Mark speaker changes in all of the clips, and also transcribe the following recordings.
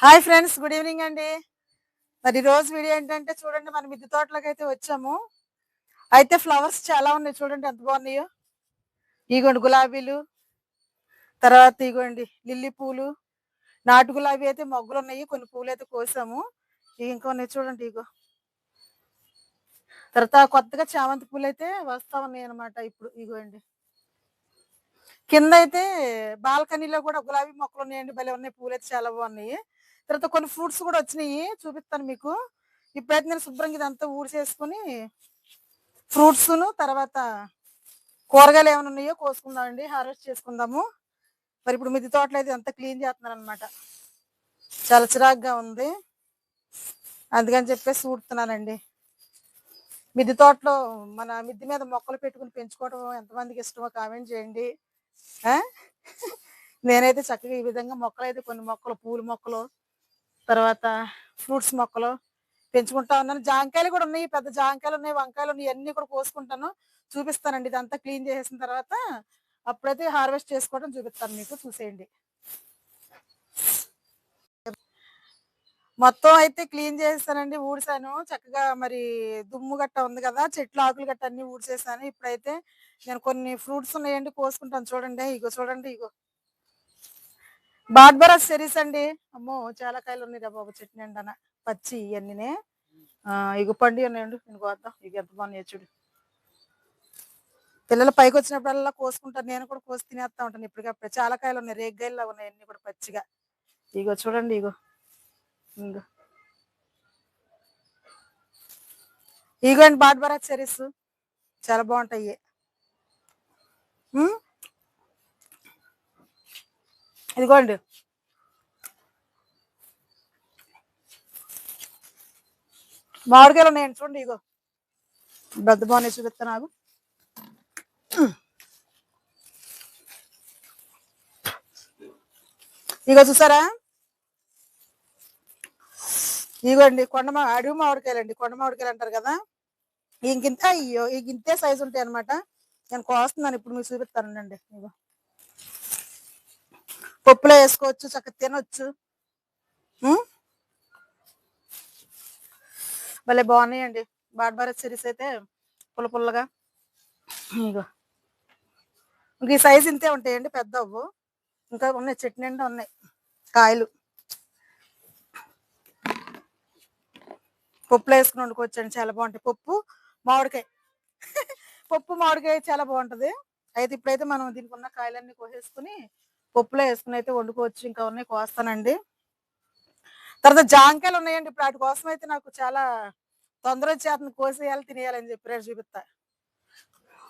Speaker 1: Hi friends good evening అండి. మరి రోజు వీడియో ఏంటంటే చూడండి మన మిద్దె తోటలోకి అయితే వచ్చాము. అయితే ఫ్లవర్స్ చాలా ఉన్నాయి చూడండి ఎంత బాగున్నాయో. ఇగోండి గులాబీలు తర్వాత ఇగోండి లిల్లీ పూలు నాటు గులాబీ అయితే మొగ్గులు ఉన్నాయి కొన్ని పూలు అయితే కోసాము. ఇక ఇంకా ఉన్నాయి చూడండి ఇగో. తర్వాత కొత్తగా చామంతి పూలు అయితే వస్తా ఉన్నాయి అనమాట ఇప్పుడు ఇగోండి. కింద అయితే బాల్కనీలో కూడా గులాబీ మొక్కలు ఉన్నాయండి భలే ఉన్నాయి పూలు అయితే చాలా బాగున్నాయి. తర్వాత కొన్ని ఫ్రూట్స్ కూడా వచ్చినాయి చూపిస్తాను మీకు. ఇప్పుడైతే నేను శుభ్రంగా ఇదంతా ఊడ్చేసుకుని ఫ్రూట్స్ను తర్వాత కూరగాయలు ఏమైనా ఉన్నాయో కోసుకుందామండి హార్వెస్ట్ చేసుకుందాము. మరి ఇప్పుడు మిద్దె తోటలో అయితే అంతా క్లీన్ చేస్తున్నాను అనమాట చాలా చిరాగ్గా ఉంది. అందుకని చెప్పేసి ఊడుతున్నానండి. మిద్ది తోటలో మన మిద్దె మీద మొక్కలు పెట్టుకుని పెంచుకోవడం ఎంతమందికి ఇష్టమో కామెంట్ చేయండి. నేనైతే చక్కగా ఈ విధంగా మొక్కలు అయితే కొన్ని మొక్కలు పూల మొక్కలు తర్వాత ఫ్రూట్స్ మొక్కలు పెంచుకుంటా ఉన్నాను. జాంకాయలు కూడా ఉన్నాయి పెద్ద జాంకాయలు ఉన్నాయి వంకాయలు ఉన్నాయి అన్ని కూడా కోసుకుంటాను. చూపిస్తానండి ఇదంతా క్లీన్ చేసేసిన తర్వాత అప్పుడైతే హార్వెస్ట్ చేసుకోవడం చూపిస్తాను మీకు చూసేయండి. మొత్తం అయితే క్లీన్ చేస్తానండి ఊడిసాను చక్కగా మరి దుమ్ము గట్ట ఉంది కదా చెట్లు ఆకులు గట్ట అన్ని ఊడిసేసాను ఇప్పుడైతే నేను కొన్ని ఫ్రూట్స్ ఉన్నాయండి కోసుకుంటాను. చూడండి ఇగో చూడండి ఇగో. బాడ్బరా సెరీస్ అండి. అమ్మో చాలా కాయలు ఉన్నాయి బాబు చెట్టు నిండా పచ్చి ఇవన్నీనే ఇగు ఇగో ఉన్నాయండి నేను కోద్దాం ఇక ఎంత బాగున్నాయి చూడు. పిల్లలు పైకి వచ్చినప్పుడల్లా కోసుకుంటారు. నేను కూడా కోసి తినేస్తా ఉంటాను ఇప్పటికప్పుడు చాలా కాయలు ఉన్నాయి. రేగ్గాయలు ఉన్నాయి. అన్ని కూడా పచ్చిగా. ఇగో చూడండి ఇగో. ఇంగో. ఇగో అండి బాడ్బరా సెరీస్. చాలా బాగుంటాయి ఇదిగోండి. మామిడికాయలు ఉన్నాయండి చూడండి ఇగో. పెద్ద బాగున్నాయి చూపిస్తాను నాకు ఇగో చూసారా? ఇగోండి కొండ మా అడవి మామిడికాయలండి. కొండ మామిడికాయలు అంటారు కదా. ఇంకింత అయ్యో ఈ ఇంతే సైజు ఉంటాయి అనమాట నేను కోస్తున్నాను ఇప్పుడు మీకు చూపిస్తానండి ఇగో. పప్పులో వేసుకోవచ్చు చక్కగా తినొచ్చు. భలే బాగున్నాయండి. బాడ్బార సిరీస్ అయితే పుల్ల పుల్లగా. ఇగో. ఇంక ఈ సైజు ఇంతే ఉంటాయండి పెద్ద అవ్వు ఇంకా ఉన్నాయి చెట్టు నిండా ఉన్నాయి కాయలు. పప్పులో వేసుకుని వండుకోవచ్చండి చాలా బాగుంటాయి. పప్పు మామిడికాయ. పప్పు మామిడికాయ చాలా బాగుంటుంది. అయితే ఇప్పుడైతే మనం దీనికి ఉన్న కాయలన్నీ కోసేసుకుని పప్పులో వేసుకుని అయితే వండుకోవచ్చు. ఇంకా ఉన్నాయి కోస్తానండి. తర్వాత జాంకాయలు ఉన్నాయండి. ఇప్పుడు వాటి కోసం అయితే నాకు చాలా తొందర వచ్చేస్తుంది. కోసేయాలి తినేయాలని చెప్పి రేపు చూపిస్తా.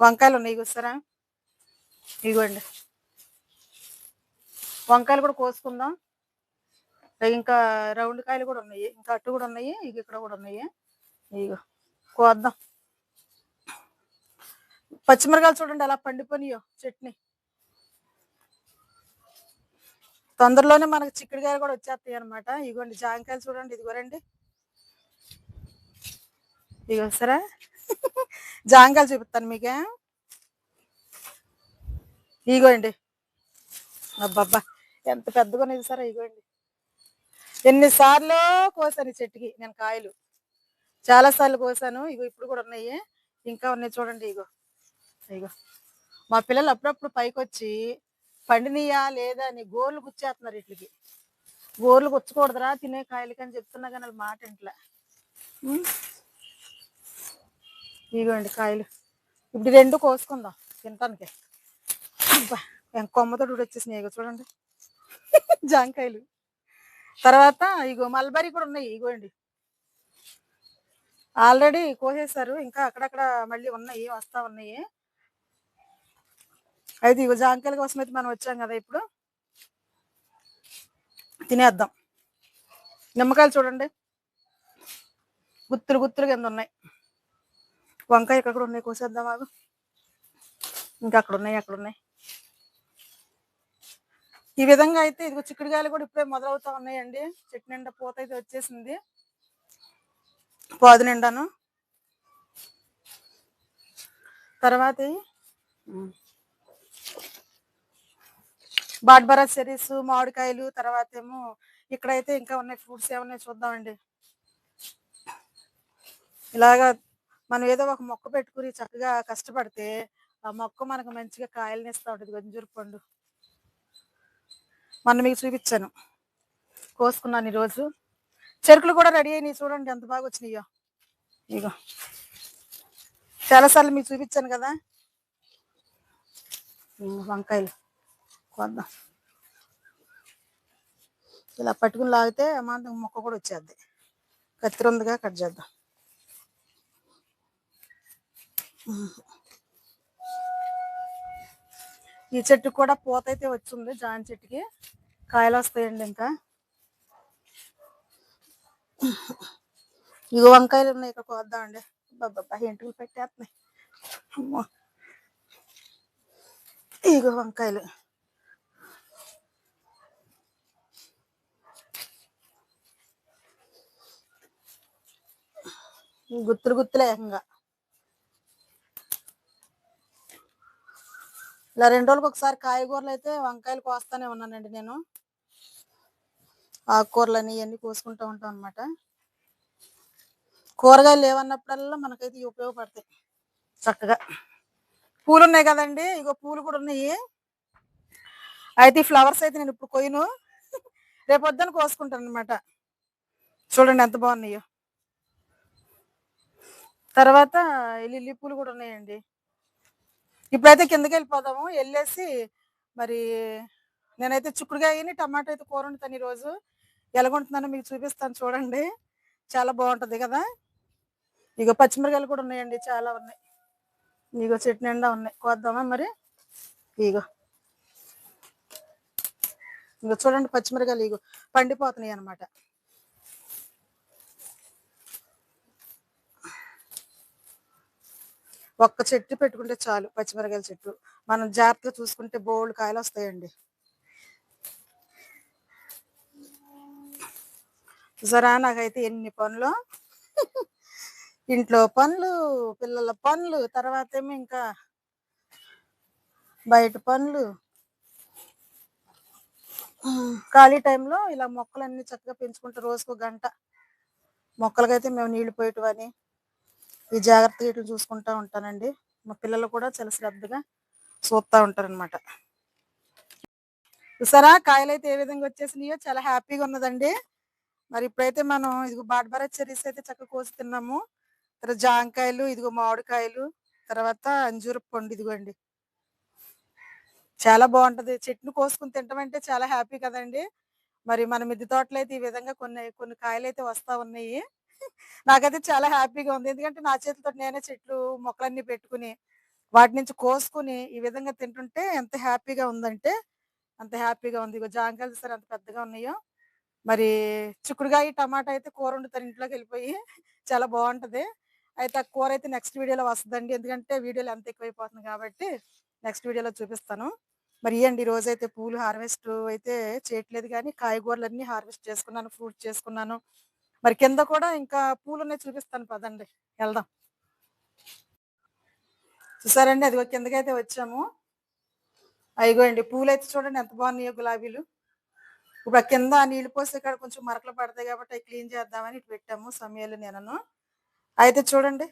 Speaker 1: వంకాయలు ఉన్నాయి చూస్తారా? ఇగోండి. వంకాయలు కూడా కోసుకుందాం. ఇంకా రౌండ్ కాయలు కూడా ఉన్నాయి. ఇంకా అట్టు కూడా ఉన్నాయి. ఇక ఇక్కడ కూడా ఉన్నాయి. ఇగో కోద్దాం. పచ్చిమిరకాయలు చూడండి అలా పండిపోయినాయో. చట్నీ. తొందరలోనే మనకు చిక్కుడుకాయలు కూడా వచ్చేస్తాయి అనమాట ఇగోండి జాంకాయలు చూడండి ఇదిగోరండి ఇగో సరే. జాంకాయలు చూపిస్తాను మీకే. ఇగోండి. అబ్బబ్బా ఎంత పెద్దగా ఉన్నది సరే ఇగోండి. ఎన్నిసార్లు కోసాను ఈ చెట్టుకి నేను కాయలు. చాలా సార్లు కోసాను ఇగో ఇప్పుడు కూడా ఉన్నాయి. ఇంకా ఉన్నాయి చూడండి ఇగో. ఇగో. మా పిల్లలు అప్పుడప్పుడు పైకి వచ్చి పండినయా లేదా అని గోర్లు గుచ్చేస్తున్నారు ఇట్లకి. గోర్లు గుచ్చకూడదురా తినే కాయలకి అని చెప్తున్నా కానీ వాళ్ళ మాట ఇంట్లో ఇగోండి కాయలు. ఇప్పుడు రెండు కోసుకుందాం తినటానికి. అబ్బా, కొమ్మతో వచ్చేసినాయి ఇగో చూడండి. జాంకాయలు. తర్వాత ఇగో మల్బరీ కూడా ఉన్నాయి ఇగోండి. ఆల్రెడీ కోసేశారు ఇంకా అక్కడక్కడ మళ్ళీ ఉన్నాయి వస్తా ఉన్నాయి. అయితే ఇవి జాంకాయల కోసం అయితే మనం వచ్చాం కదా ఇప్పుడు. తినేద్దాం. నిమ్మకాయలు చూడండి. గుత్తులు గుత్తులు కింద ఉన్నాయి. వంకాయ ఇక్కడ ఉన్నాయి? కోసేద్దాం అవి ఇంకా అక్కడ ఉన్నాయి అక్కడ ఉన్నాయి. ఈ విధంగా అయితే ఇదిగో చిక్కుడుకాయలు కూడా ఇప్పుడే మొదలవుతా ఉన్నాయండి. చెట్టు నిండా పూత అయితే వచ్చేసింది. పాదు నిండాను. తర్వాత బాడ్బరా చెరీస్ మామిడికాయలు తర్వాత ఏమో ఇక్కడైతే ఇంకా ఉన్నాయి ఫ్రూట్స్ ఏమన్నాయి చూద్దామండి. ఇలాగా మనం ఏదో ఒక మొక్క పెట్టుకుని చక్కగా కష్టపడితే ఆ మొక్క మనకు మంచిగా కాయలను ఇస్తూ ఉంటుంది గంజూరు పండు. మొన్న మీకు చూపించాను. కోసుకున్నాను ఈరోజు. చెరుకులు కూడా రెడీ అయినాయి చూడండి ఎంత బాగా వచ్చినాయో. ఇగో. చాలాసార్లు మీకు చూపించాను కదా. వంకాయలు. కొద్దాం. ఇలా పట్టుకుని లాగితే అమాంతం మొక్క కూడా వచ్చేద్ది. కత్తిరి ఉందిగా కట్ చేద్దాం. ఈ చెట్టు కూడా పూత అయితే వచ్చింది జాన్ చెట్టుకి. కాయలు వస్తాయండి ఇంకా. ఇగో వంకాయలు ఉన్నాయి ఇక్కడ కోద్దామండి. బాబా ఎంటుకలు పెట్టేస్తున్నాయి. అమ్మో. ఇగో వంకాయలు. గుత్తులు గుత్తులే ఏకంగా ఇలా రెండు రోజులకు ఒకసారి కాయగూరలు అయితే వంకాయలు కోస్తానే ఉన్నానండి నేను. ఆకుకూరలని ఇవన్నీ కోసుకుంటూ ఉంటాం అనమాట కూరగాయలు లేవన్నప్పుడల్లా మనకైతే ఇవి ఉపయోగపడతాయి చక్కగా. పూలు ఉన్నాయి కదండి ఇగో పూలు కూడా ఉన్నాయి. అయితే ఈ ఫ్లవర్స్ అయితే నేను ఇప్పుడు కొయ్యను. రేపొద్దని కోసుకుంటాను అనమాట చూడండి ఎంత బాగున్నాయో. తర్వాత లిల్లీ పూలు కూడా ఉన్నాయండి. ఇప్పుడైతే కిందకి వెళ్ళిపోదాము. వెళ్ళేసి మరి నేనైతే చిక్కుడుకాయని టమాటా అయితే కూర వండుతాను ఈరోజు. ఎలాగుంటుందని మీకు చూపిస్తాను చూడండి. చాలా బాగుంటుంది కదా. ఇగో పచ్చిమిరకాయలు కూడా ఉన్నాయండి చాలా ఉన్నాయి. ఇగో చెట్టు నిండా ఉన్నాయి. కోద్దామా మరి? ఇగో. ఇగో చూడండి పచ్చిమిరకాయలు ఇగో పండిపోతున్నాయి అనమాట ఒక్క చెట్టు పెట్టుకుంటే చాలు పచ్చిమిరకాయల చెట్టు. మనం జాగ్రత్తగా చూసుకుంటే బోల్డ్ కాయలు వస్తాయండి. చూసారా? నాకైతే ఎన్ని పనులు. ఇంట్లో పనులు పిల్లల పనులు తర్వాత ఏమో ఇంకా బయట పనులు. ఖాళీ టైంలో ఇలా మొక్కలన్నీ చక్కగా పెంచుకుంటే రోజుకు గంట. మొక్కలకైతే మేము నీళ్ళు అని ఈ జాగ్రత్తగా ఇటు చూసుకుంటా ఉంటానండి. మా పిల్లలు కూడా చాలా శ్రద్ధగా చూస్తూ ఉంటారనమాట చూసారా? కాయలు అయితే ఏ విధంగా వచ్చేసినాయో చాలా హ్యాపీగా ఉన్నదండి. మరి ఇప్పుడైతే మనం ఇదిగో బాడ్బరా చెర్రీస్ అయితే చక్కగా కోసి తిన్నాము. తర్వాత జాంకాయలు ఇదిగో మామిడికాయలు తర్వాత అంజూరు పండు ఇదిగోండి. చాలా బాగుంటది. చెట్టును కోసుకుని తింటామంటే చాలా హ్యాపీ కదండి. మరి మన మిద్దె తోటలో అయితే ఈ విధంగా కొన్ని కొన్ని కాయలు అయితే వస్తా ఉన్నాయి. నాకైతే చాలా హ్యాపీగా ఉంది. ఎందుకంటే నా చేతితో నేనే చెట్లు మొక్కలన్నీ పెట్టుకుని వాటి నుంచి కోసుకుని ఈ విధంగా తింటుంటే ఎంత హ్యాపీగా ఉందంటే అంత హ్యాపీగా ఉంది. ఇగో జాంకాయలు సరే అంత పెద్దగా ఉన్నాయో? మరి చిక్కుడుగాయ టమాటా అయితే కూర వండుతారు ఇంట్లోకి వెళ్ళిపోయి. చాలా బాగుంటది. అయితే ఆ కూర అయితే నెక్స్ట్ వీడియోలో వస్తుందండి. ఎందుకంటే వీడియోలు ఎంత ఎక్కువైపోతుంది కాబట్టి నెక్స్ట్ వీడియోలో చూపిస్తాను. మరి ఇవ్వండి ఈ రోజు అయితే పూలు హార్వెస్ట్ అయితే చేయట్లేదు కానీ కాయగూరలన్నీ హార్వెస్ట్ చేసుకున్నాను ఫ్రూట్స్ చేసుకున్నాను. మరి కింద కూడా ఇంకా పూలు ఉన్నాయి చూపిస్తాను పదండి. వెళ్దాం. చూసారండి? అది కిందకైతే వచ్చాము. అయిగోండి పూలు అయితే చూడండి ఎంత బాగున్నాయో గులాబీలు. ఇప్పుడు ఆ కింద నీళ్ళు పోసి ఇక్కడ కొంచెం మరకలు పడతాయి కాబట్టి అవి క్లీన్ చేద్దామని ఇటు పెట్టాము సమయాలు నేను అయితే చూడండి.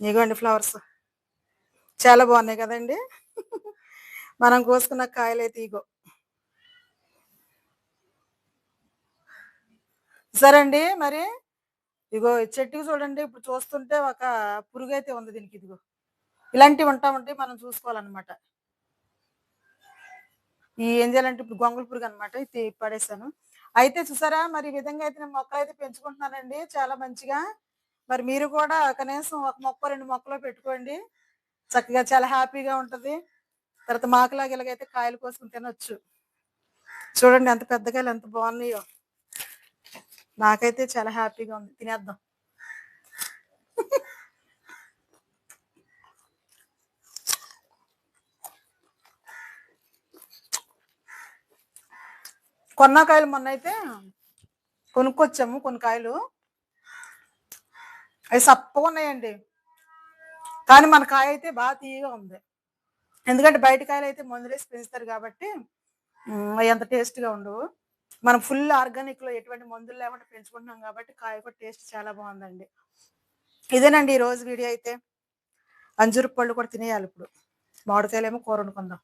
Speaker 1: ఇగోండి ఫ్లవర్స్. చాలా బాగున్నాయి కదండి. మనం కోసుకున్న కాయలు అయితే ఇగో. సరే అండి మరి. ఇగో చెట్టుకి చూడండి ఇప్పుడు చూస్తుంటే ఒక పురుగు అయితే ఉంది దీనికి ఇదిగో. ఇలాంటివి ఉంటామంటే మనం చూసుకోవాలన్నమాట. ఈ ఏం చేయాలంటే ఇప్పుడు గొంగళ పురుగు అనమాట ఇది పడేసాను. అయితే చూసారా మరి ఈ విధంగా అయితే నేను మొక్కలు అయితే పెంచుకుంటున్నానండి చాలా మంచిగా. మరి మీరు కూడా కనీసం ఒక మొక్క రెండు మొక్కలు పెట్టుకోండి. చక్కగా చాలా హ్యాపీగా ఉంటది. తర్వాత మాకులాగా ఇలాగైతే కాయలు కోసుకుని తినొచ్చు. చూడండి ఎంత పెద్దగా ఎంత బాగున్నాయో. నాకైతే చాలా హ్యాపీగా ఉంది. తినేద్దాం. కొన్న కాయలు మొన్న అయితే కొనుక్కొచ్చాము కొన్ని కాయలు అవి సప్పగా ఉన్నాయండి. కానీ మన కాయ అయితే బాగా తీయగా ఉంది. ఎందుకంటే బయట కాయలు అయితే మందులేసి పెంచుతారు కాబట్టి అవి అంత టేస్ట్గా ఉండవు. మనం ఫుల్ ఆర్గానిక్లో ఎటువంటి మందులు లేకుండా పెంచుకుంటున్నాం కాబట్టి కాయ కూడా టేస్ట్ చాలా బాగుందండి. ఇదేనండి ఈ రోజు వీడియో అయితే. అంజూరు పళ్ళు కూడా తినేయాలి ఇప్పుడు. మామిడికాయలేమో కూర వండుకుందాం.